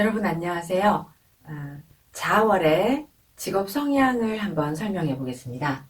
여러분 안녕하세요. 아, 자월의 직업 성향을 한번 설명해 보겠습니다.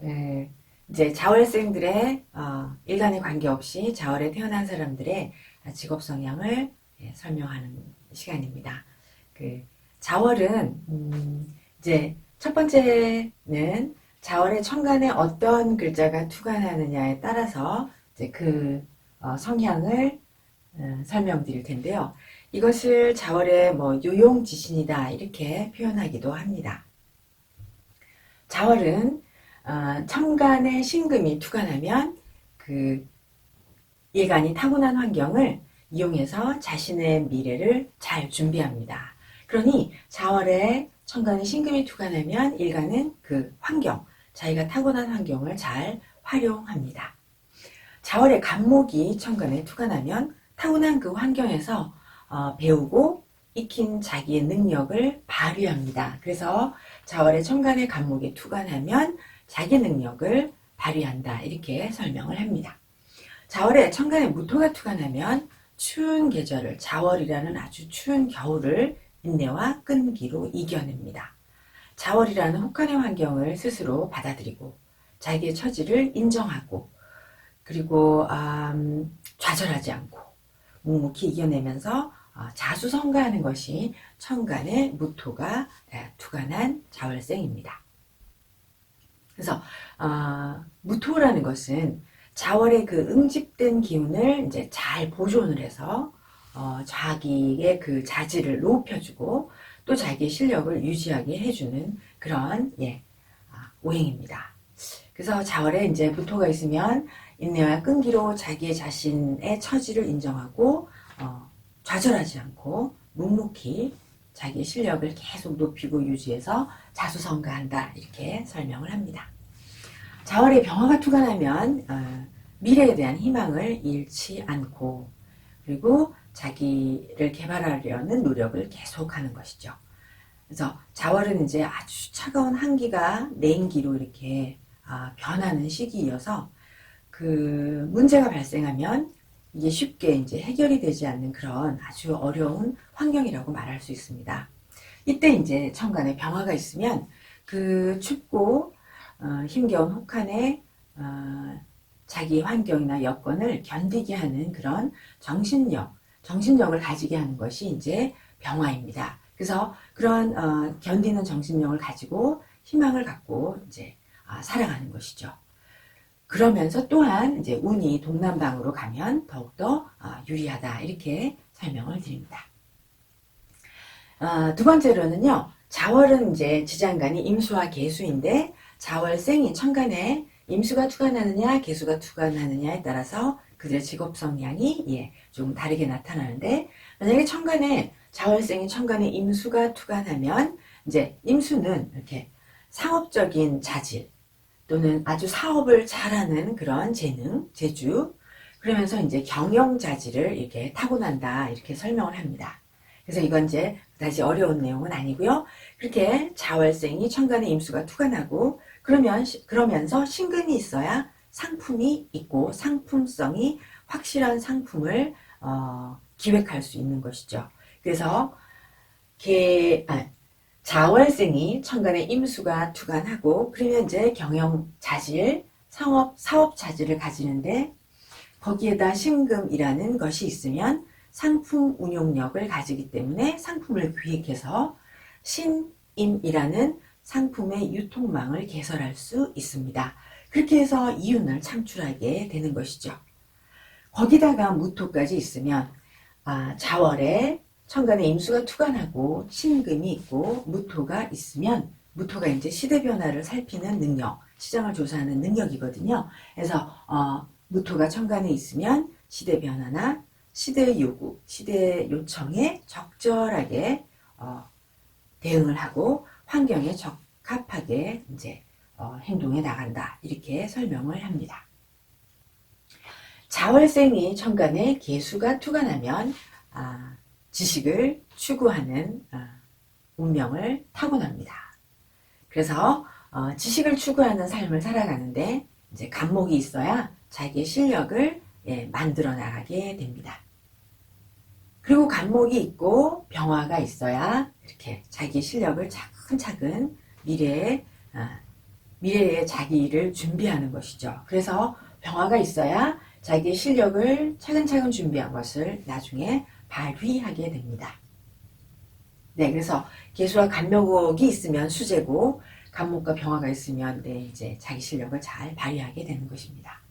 에, 이제 자월생들의 어, 일간에 관계없이 자월에 태어난 사람들의 직업 성향을 예, 설명하는 시간입니다. 그 자월은 음, 이제 첫 번째는 자월의 천간에 어떤 글자가 투간하느냐에 따라서 이제 그 어, 성향을 어, 설명드릴 텐데요. 이것을 자월의 뭐 요용 지신이다 이렇게 표현하기도 합니다. 자월은 어, 천간에 신금이 투간하면 그 일간이 타고난 환경을 이용해서 자신의 미래를 잘 준비합니다. 그러니 자월에 천간에 신금이 투간하면 일간은 그 환경, 자기가 타고난 환경을 잘 활용합니다. 자월의 간목이 천간에 투간하면 타고난 그 환경에서 어, 배우고 익힌 자기의 능력을 발휘합니다. 그래서 자월의 천간의 간목이 투간하면 자기 능력을 발휘한다. 이렇게 설명을 합니다. 자월에 천간에 무토가 투간하면 추운 계절을 자월이라는 아주 추운 겨울을 인내와 끈기로 이겨냅니다. 자월이라는 혹한의 환경을 스스로 받아들이고 자기의 처지를 인정하고 그리고 음, 좌절하지 않고 묵묵히 이겨내면서 어, 자수성가하는 것이 천간의 무토가 예, 투간한 자월생입니다. 그래서 어, 무토라는 것은 자월의 그 응집된 기운을 이제 잘 보존을 해서 어, 자기의 그 자질을 높여주고 또 자기의 실력을 유지하게 해주는 그런 예, 아, 오행입니다. 그래서 자월에 이제 무토가 있으면 인내와 끈기로 자기의 자신의 처지를 인정하고 어, 좌절하지 않고 묵묵히 자기의 실력을 계속 높이고 유지해서 자수성가한다 이렇게 설명을 합니다. 자월에 병화가 투간하면 어, 미래에 대한 희망을 잃지 않고 그리고 자기를 개발하려는 노력을 계속하는 것이죠. 그래서 자월은 이제 아주 차가운 한기가 냉기로 이렇게 아, 변하는 시기이어서 그 문제가 발생하면 이게 쉽게 이제 해결이 되지 않는 그런 아주 어려운 환경이라고 말할 수 있습니다. 이때 이제 천간에 병화가 있으면 그 춥고 어, 힘겨운 혹한에 어, 자기 환경이나 여건을 견디게 하는 그런 정신력, 정신력을 가지게 하는 것이 이제 병화입니다. 그래서 그런 어, 견디는 정신력을 가지고 희망을 갖고 이제 아, 살아가는 것이죠. 그러면서 또한 이제 운이 동남방으로 가면 더욱더 어, 유리하다 이렇게 설명을 드립니다. 어, 두 번째로는요. 자월은 이제 지장간이 임수와 개수인데 자월생이 천간에 임수가 투간하느냐 개수가 투간하느냐에 따라서 그들의 직업 성향이 예, 좀 다르게 나타나는데 만약에 천간에 자월생이 천간에 임수가 투간하면 이제 임수는 이렇게 상업적인 자질 또는 아주 사업을 잘하는 그런 재능, 재주 그러면서 이제 경영 자질을 이렇게 타고난다 이렇게 설명을 합니다. 그래서 이건 이제 다시 어려운 내용은 아니고요. 그렇게 자월생이 천간에 임수가 투간하고 그러면 그러면서 신금이 있어야 상품이 있고 상품성이 확실한 상품을 어, 기획할 수 있는 것이죠. 그래서 개, 아, 자월생이 천간에 임수가 투간하고 그러면 이제 경영 자질, 상업, 사업 자질을 가지는데 거기에다 신금이라는 것이 있으면 상품 운용력을 가지기 때문에 상품을 기획해서 신임이라는 상품의 유통망을 개설할 수 있습니다. 그렇게 해서 이윤을 창출하게 되는 것이죠. 거기다가 무토까지 있으면 아, 자월에 천간에 임수가 투간하고 신금이 있고 무토가 있으면 무토가 이제 시대 변화를 살피는 능력, 시장을 조사하는 능력이거든요. 그래서 어, 무토가 천간에 있으면 시대 변화나 시대의 요구, 시대의 요청에 적절하게 어, 대응을 하고 환경에 적합하게 이제 어, 행동해 나간다 이렇게 설명을 합니다. 자월생이 천간에 개수가 투간하면 아, 지식을 추구하는 아, 운명을 타고납니다. 그래서 어, 지식을 추구하는 삶을 살아가는데 이제 간목이 있어야 자기의 실력을 예, 만들어 나가게 됩니다. 그리고 간목이 있고 병화가 있어야 이렇게 자기 실력을 차근차근 미래에 아, 미래의 자기를 준비하는 것이죠. 그래서 병화가 있어야 자기의 실력을 차근차근 준비한 것을 나중에 발휘하게 됩니다. 네, 그래서 개수와 간목이 있으면 수제고 간목과 병화가 있으면 네, 이제 자기 실력을 잘 발휘하게 되는 것입니다.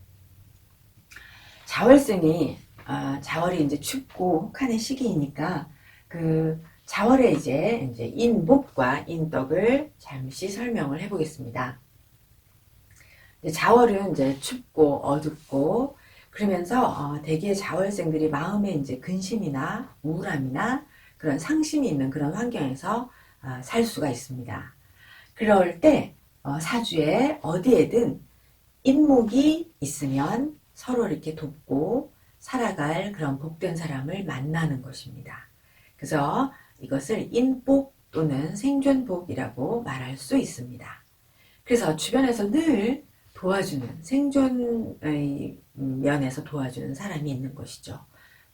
자월생이 아, 자월이 이제 춥고 혹하는 시기이니까 그 자월에 이제 이제 인복과 인덕을 잠시 설명을 해보겠습니다. 자월은 이제 춥고 어둡고 그러면서 어, 대개 자월생들이 마음에 이제 근심이나 우울함이나 그런 상심이 있는 그런 환경에서 아, 살 수가 있습니다. 그럴 때 어, 사주에 어디에든 인목이 있으면 서로 이렇게 돕고 살아갈 그런 복된 사람을 만나는 것입니다. 그래서 이것을 인복 또는 생존복이라고 말할 수 있습니다. 그래서 주변에서 늘 도와주는 생존의 면에서 도와주는 사람이 있는 것이죠.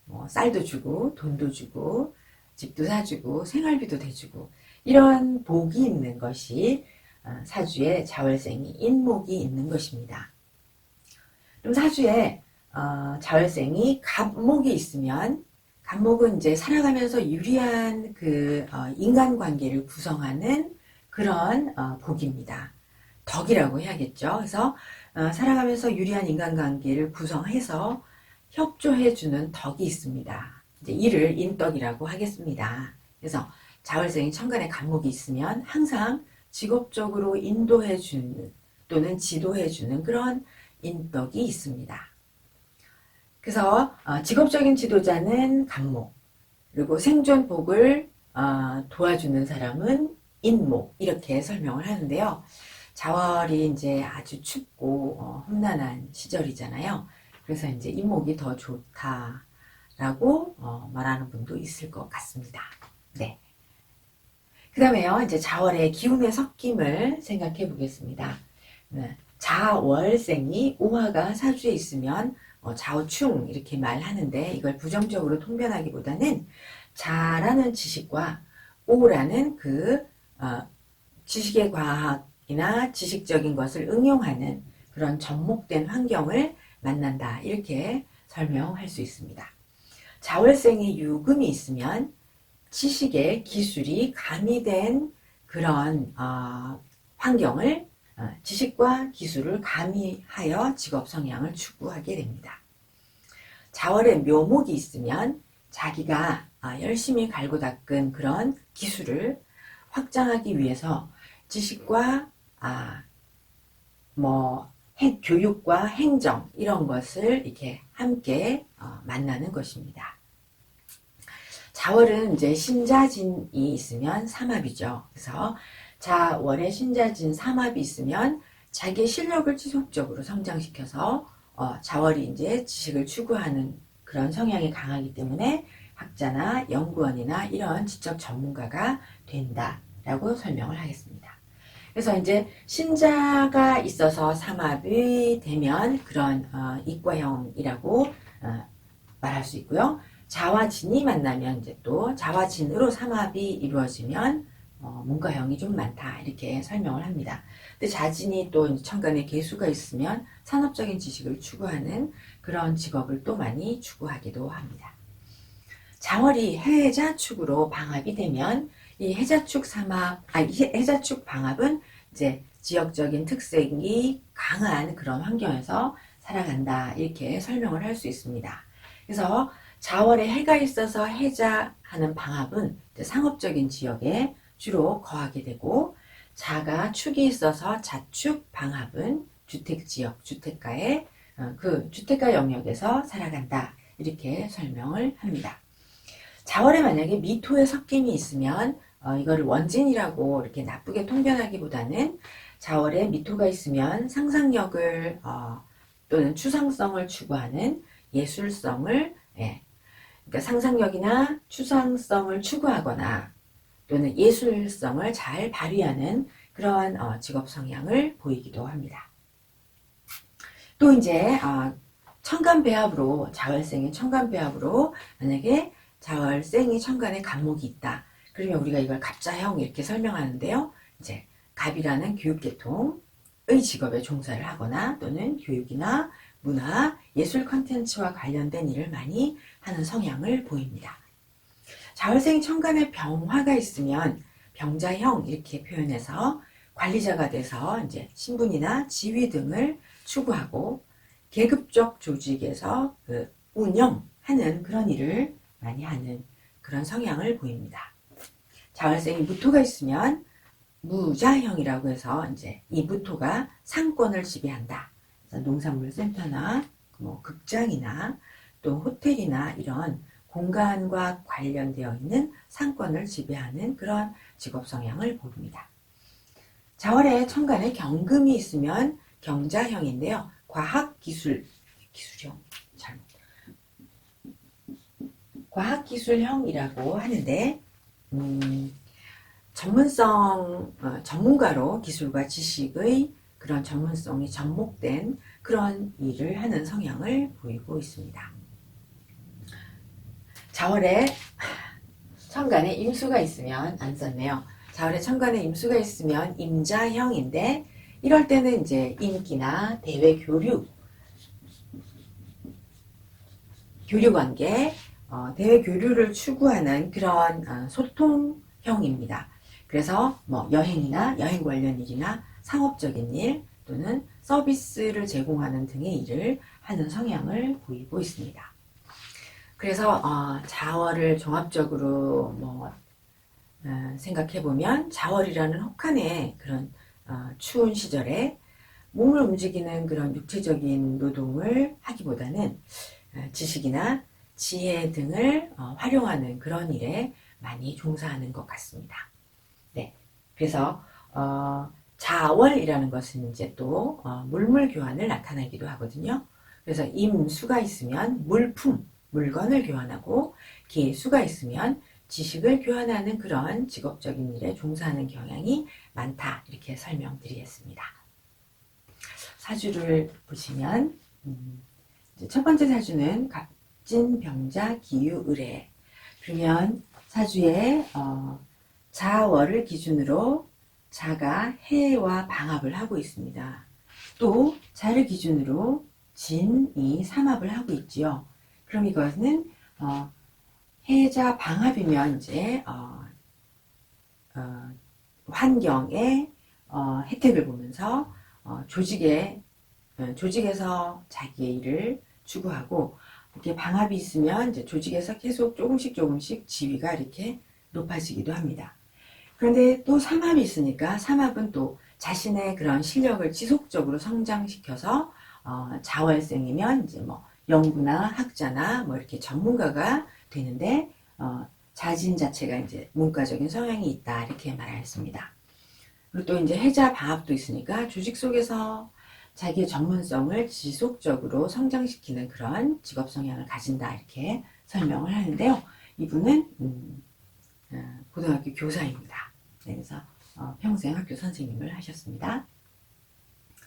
뭐 쌀도 주고 돈도 주고 집도 사주고 생활비도 대주고 이런 복이 있는 것이 어, 사주에 자월생이 인목이 있는 것입니다. 그럼 사주에 어, 자월생이 갑목이 있으면 갑목은 이제 살아가면서 유리한 그 어, 인간관계를 구성하는 그런 어, 복입니다. 덕이라고 해야겠죠. 그래서 어, 살아가면서 유리한 인간관계를 구성해서 협조해주는 덕이 있습니다. 이제 이를 인덕이라고 하겠습니다. 그래서 자월생이 천간에 간목이 있으면 항상 직업적으로 인도해주는 또는 지도해주는 그런 인덕이 있습니다. 그래서 어, 직업적인 지도자는 간목, 그리고 생존복을 어, 도와주는 사람은 인목 이렇게 설명을 하는데요. 자월이 이제 아주 춥고 어, 험난한 시절이잖아요. 그래서 이제 인목이 더 좋다라고 어, 말하는 분도 있을 것 같습니다. 네. 그 다음에요, 이제 자월의 기운의 섞임을 생각해 보겠습니다. 네. 자월생이 오화가 사주에 있으면 어, 자오충 이렇게 말하는데 이걸 부정적으로 통변하기보다는 자라는 지식과 오라는 그 어, 지식의 과학 이나 지식적인 것을 응용하는 그런 접목된 환경을 만난다 이렇게 설명할 수 있습니다. 자월생의 유금이 있으면 지식의 기술이 가미된 그런 어, 환경을 어, 지식과 기술을 가미하여 직업 성향을 추구하게 됩니다. 자월에 묘목이 있으면 자기가 아, 열심히 갈고 닦은 그런 기술을 확장하기 위해서 지식과 아, 뭐 해- 교육과 행정 이런 것을 이렇게 함께 어, 만나는 것입니다. 자월은 이제 신자진이 있으면 삼합이죠. 그래서 자월에 신자진 삼합이 있으면 자기의 실력을 지속적으로 성장시켜서 어, 자월이 이제 지식을 추구하는 그런 성향이 강하기 때문에 학자나 연구원이나 이런 지적 전문가가 된다라고 설명을 하겠습니다. 그래서 이제 신자가 있어서 삼합이 되면 그런 어, 이과형이라고 어, 말할 수 있고요. 자와 진이 만나면 이제 또 자와 진으로 삼합이 이루어지면 어, 문과형이 좀 많다 이렇게 설명을 합니다. 근데 자진이 또 천간에 개수가 있으면 산업적인 지식을 추구하는 그런 직업을 또 많이 추구하기도 합니다. 자월이 해자 축으로 방합이 되면 이 해자축 삼합, 아 해자축 방합은 이제 지역적인 특색이 강한 그런 환경에서 살아간다 이렇게 설명을 할 수 있습니다. 그래서 자월에 해가 있어서 해자하는 방합은 상업적인 지역에 주로 거하게 되고 자가 축이 있어서 자축 방합은 주택 지역, 주택가의 어, 그 주택가 영역에서 살아간다 이렇게 설명을 합니다. 자월에 만약에 미토의 섞임이 있으면 어, 이거를 원진이라고 이렇게 나쁘게 통변하기보다는 자월에 미토가 있으면 상상력을 어, 또는 추상성을 추구하는 예술성을 예, 그러니까 상상력이나 추상성을 추구하거나 또는 예술성을 잘 발휘하는 그러한 어, 직업 성향을 보이기도 합니다. 또 이제 어, 천간배합으로 자월생의 천간배합으로 만약에 자월생이 천간에 갑목이 있다. 그러면 우리가 이걸 갑자형 이렇게 설명하는데요. 이제 갑이라는 교육계통의 직업에 종사를 하거나 또는 교육이나 문화, 예술 컨텐츠와 관련된 일을 많이 하는 성향을 보입니다. 자월생 천간에 병화가 있으면 병자형 이렇게 표현해서 관리자가 돼서 이제 신분이나 지위 등을 추구하고 계급적 조직에서 그 운영하는 그런 일을 많이 하는 그런 성향을 보입니다. 자월생이 무토가 있으면 무자형이라고 해서 이제 이 무토가 상권을 지배한다. 농산물 센터나 뭐 극장이나 또 호텔이나 이런 공간과 관련되어 있는 상권을 지배하는 그런 직업 성향을 보입니다. 자월에 천간에 경금이 있으면 경자형인데요. 과학 기술 기술형 잘못 과학 기술형이라고 하는데 음, 전문성 어, 전문가로 기술과 지식의 그런 전문성이 접목된 그런 일을 하는 성향을 보이고 있습니다. 자월에 천간에 임수가 있으면 안 썼네요. 자월에 천간에 임수가 있으면 임자형인데 이럴 때는 이제 인기나 대외 교류, 교류 관계, 어, 대외 교류를 추구하는 그런 어, 소통형입니다. 그래서 뭐 여행이나 여행 관련 일이나 상업적인 일 또는 서비스를 제공하는 등의 일을 하는 성향을 보이고 있습니다. 그래서 어, 자월을 종합적으로 뭐 어, 생각해 보면 자월이라는 혹한의 그런 어, 추운 시절에 몸을 움직이는 그런 육체적인 노동을 하기보다는 어, 지식이나 지혜 등을 어, 활용하는 그런 일에 많이 종사하는 것 같습니다. 네, 그래서 어, 자월이라는 것은 이제 또 어, 물물 교환을 나타내기도 하거든요. 그래서 임수가 있으면 물품, 물건을 교환하고 개수가 있으면 지식을 교환하는 그런 직업적인 일에 종사하는 경향이 많다 이렇게 설명드리겠습니다. 사주를 보시면 음, 첫 번째 사주는 갑 진 병자 기유 을해 그러면 사주에 어, 자월을 기준으로 자가 해와 방합을 하고 있습니다. 또 자를 기준으로 진이 삼합을 하고 있지요. 그럼 이것은 어, 해자 방합이면 이제 어, 어, 환경의 어, 혜택을 보면서 어, 조직에 어, 조직에서 자기의 일을 추구하고 이렇게 방합이 있으면 이제 조직에서 계속 조금씩 조금씩 지위가 이렇게 높아지기도 합니다. 그런데 또 삼합이 있으니까 삼합은 또 자신의 그런 실력을 지속적으로 성장시켜서 어, 자월생이면 이제 뭐 연구나 학자나 뭐 이렇게 전문가가 되는데 어, 자진 자체가 이제 문과적인 성향이 있다 이렇게 말했습니다. 그리고 또 이제 해자 방합도 있으니까 조직 속에서 자기의 전문성을 지속적으로 성장시키는 그런 직업 성향을 가진다 이렇게 설명을 하는데요. 이분은 음, 어, 고등학교 교사입니다. 네, 그래서 어, 평생 학교 선생님을 하셨습니다.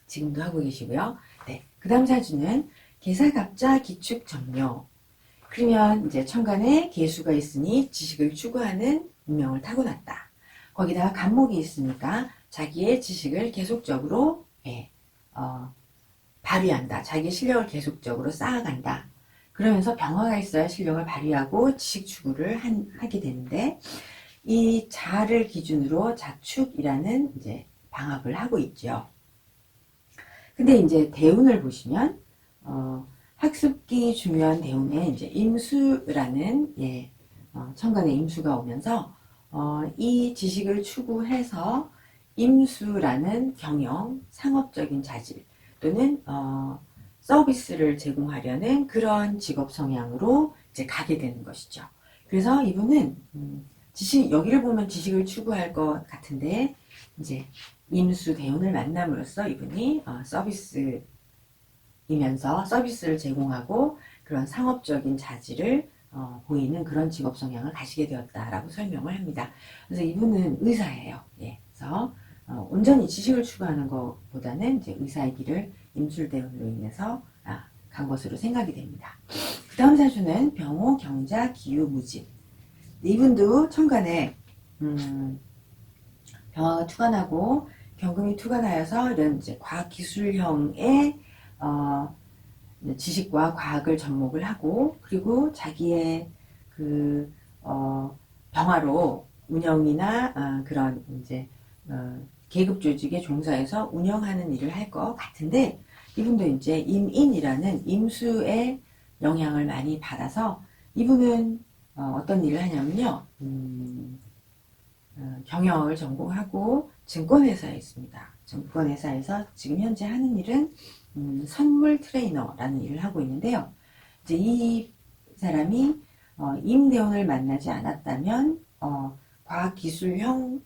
지금도 하고 계시고요. 네, 그 다음 사주는 계사갑자 기축 정묘. 그러면 이제 천간에 개수가 있으니 지식을 추구하는 운명을 타고났다. 거기다가 간목이 있으니까 자기의 지식을 계속적으로 예, 어, 발휘한다. 자기의 실력을 계속적으로 쌓아간다. 그러면서 병화가 있어야 실력을 발휘하고 지식 추구를 한, 하게 되는데 이 자를 기준으로 자축이라는 이제 방합을 하고 있죠. 근데 이제 대운을 보시면 어, 학습기 중요한 대운에 이제 임수라는 예, 어, 천간에 임수가 오면서 어, 이 지식을 추구해서 임수라는 경영, 상업적인 자질 또는 어, 서비스를 제공하려는 그런 직업 성향으로 이제 가게 되는 것이죠. 그래서 이분은 음, 지식 여기를 보면 지식을 추구할 것 같은데 이제 임수 대운을 만남으로써 이분이 어, 서비스 이면서 서비스를 제공하고 그런 상업적인 자질을 어, 보이는 그런 직업 성향을 가지게 되었다라고 설명을 합니다. 그래서 이분은 의사예요. 예. 그래서 어, 온전히 지식을 추구하는 것보다는 이제 의사의 길을 임술대운으로 인해서 아, 간 것으로 생각이 됩니다. 그 다음 사주는 병호, 경자, 기유, 무진. 이분도 천간에 음, 병화가 투관하고 경금이 투관하여서 이런 이제 과학 기술형의 어, 지식과 과학을 접목을 하고 그리고 자기의 그 어, 병화로 운영이나 어, 그런 이제 어, 계급 조직에 종사해서 운영하는 일을 할 것 같은데 이분도 이제 임인이라는 임수의 영향을 많이 받아서 이분은 어, 떤 일을 하냐면요 음, 어, 경영을 전공하고 증권회사에 있습니다. 증권회사에서 지금 현재 하는 일은 음, 선물 트레이너라는 일을 하고 있는데요. 이제 이 사람이 어, 임대원을 만나지 않았다면 어, 과학기술형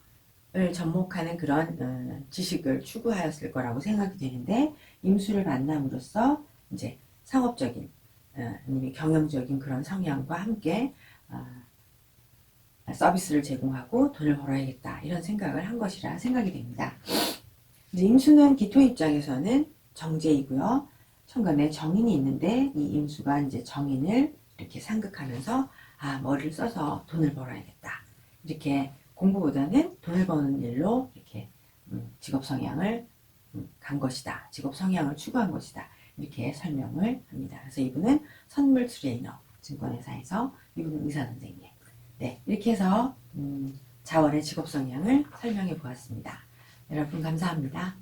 을 접목하는 그런 어, 지식을 추구하였을 거라고 생각이 되는데 임수를 만남으로써 이제 상업적인 어, 아니면 경영적인 그런 성향과 함께 어, 서비스를 제공하고 돈을 벌어야겠다 이런 생각을 한 것이라 생각이 됩니다. 임수는 기토 입장에서는 정제이고요. 천간에 정인이 있는데 이 임수가 이제 정인을 이렇게 상극하면서 아 머리를 써서 돈을 벌어야겠다 이렇게 공부보다는 돈을 버는 일로 이렇게 음, 직업 성향을 음, 간 것이다. 직업 성향을 추구한 것이다. 이렇게 설명을 합니다. 그래서 이분은 선물 트레이너 증권회사에서 이분은 의사 선생님. 네 이렇게 해서 음, 자원의 직업 성향을 설명해 보았습니다. 여러분 감사합니다.